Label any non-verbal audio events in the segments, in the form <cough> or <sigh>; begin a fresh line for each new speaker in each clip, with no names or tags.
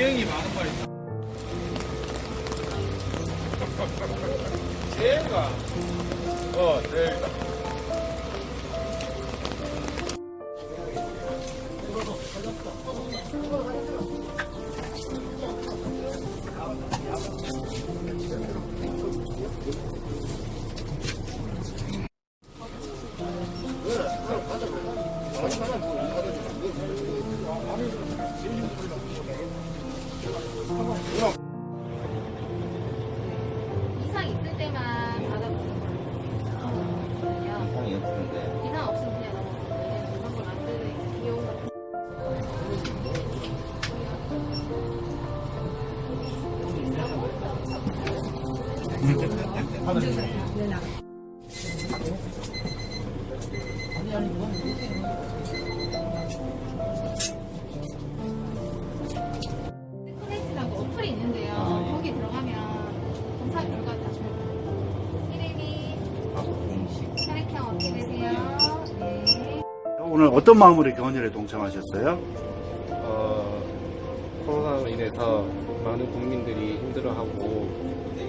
유행이 많은 말이다. 제가 <laughs> 어 제가
커넥트라고 어플이 있는데요.
아, 예.
거기 들어가면 검사 결과 다 줘요. 이름이
박공식
혈액형 어떻게 되세요? 네.
오늘 어떤 마음으로 이렇게 헌혈에 동참하셨어요?
어, 코로나로 인해서 많은 국민들이 힘들어하고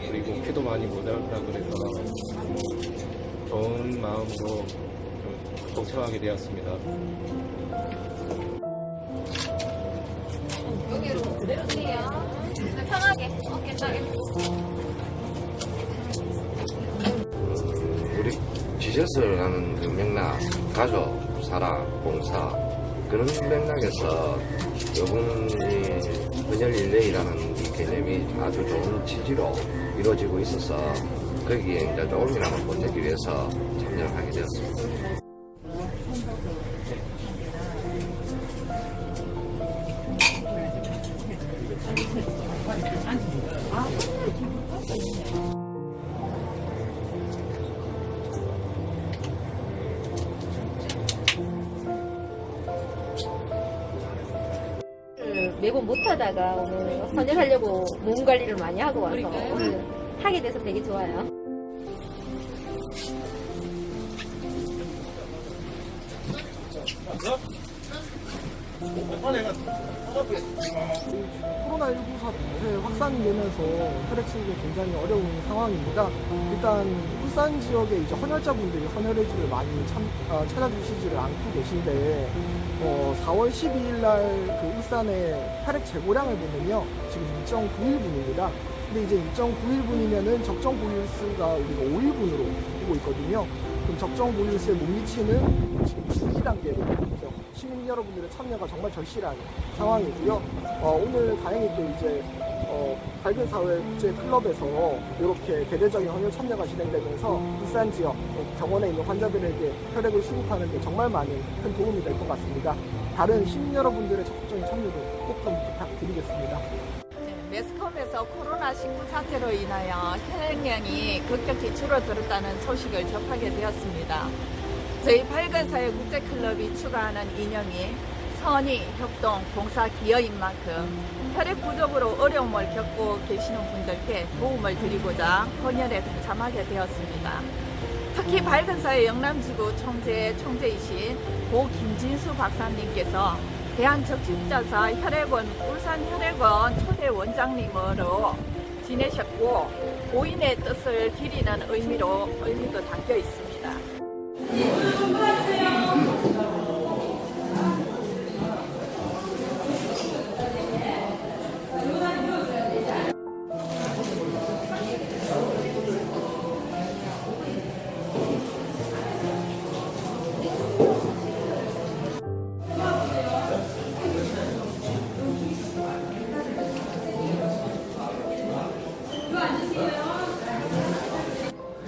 그리고 피도 많이 모자랐다 그래서 좋은 마음으로 좀 동참하게 되었습니다.
여기로 그대로 드세요. 네, 편하게 어깨 따게.
우리 지저스라는 그 맥락, 가족, 사랑, 봉사 그런 맥락에서 이분이 헌혈 릴레이라는 이 개념이 아주 좋은 취지로 이루어지고 있어서 거기에 이제 조금이나마 보태기 위해서 참여를 하게 되었습니다.
매번 못 하다가 오늘 헌혈하려고 몸 관리를 많이 하고 와서 오늘 하게 돼서 되게 좋아요.
코로나19 사태 확산이 되면서 혈액 수급이 굉장히 어려운 상황입니다. 일단 울산 지역에 이제 헌혈자분들이 헌혈해주를 많이 참, 아, 찾아주시지를 않고 계신데 어, 4월 12일 날 그 울산의 혈액 재고량을 보면요 지금 2.91분입니다. 근데 이제 2.91분이면은 적정 보유수가 우리가 5일분으로 보고 있거든요. 그럼 적정 보유수에 못 미치는 지금. 여러분들의 참여가 정말 절실한 상황이고요. 어, 오늘 다행히도 이제 어, 밝은 사회 국제 클럽에서 이렇게 대대적인 헌혈 참여가 진행되면서 울산 지역 어, 병원에 있는 환자들에게 혈액을 수급하는 데 정말 많은 큰 도움이 될 것 같습니다. 다른 시민 여러분들의 적극적인 참여도 꼭 좀 부탁드리겠습니다.
네, 매스컴에서 코로나19 사태로 인하여 혈액량이 급격히 줄어들었다는 소식을 접하게 되었습니다. 저희 밝은 사회 국제클럽이 추가하는 이념이 선의, 협동, 봉사 기여인 만큼 혈액 부족으로 어려움을 겪고 계시는 분들께 도움을 드리고자 헌혈에 동참하게 되었습니다. 특히 밝은 사회 영남지구 총재 총재이신 고 김진수 박사님께서 대한적십자사 혈액원 울산 혈액원 초대 원장님으로 지내셨고 고인의 뜻을 기리는 의미로 의미도 담겨 있습니다. Obrigado.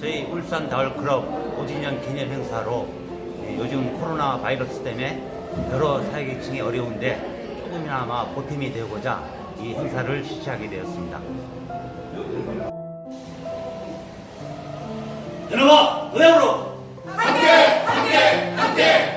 저희 울산 다울 클럽 5주년 기념 행사로 예, 요즘 코로나 바이러스 때문에 여러 사회계층이 어려운데 조금이나마 보탬이 되고자 이 행사를 실시하게 되었습니다. 여러분, 노력으로 함께 함께 함께!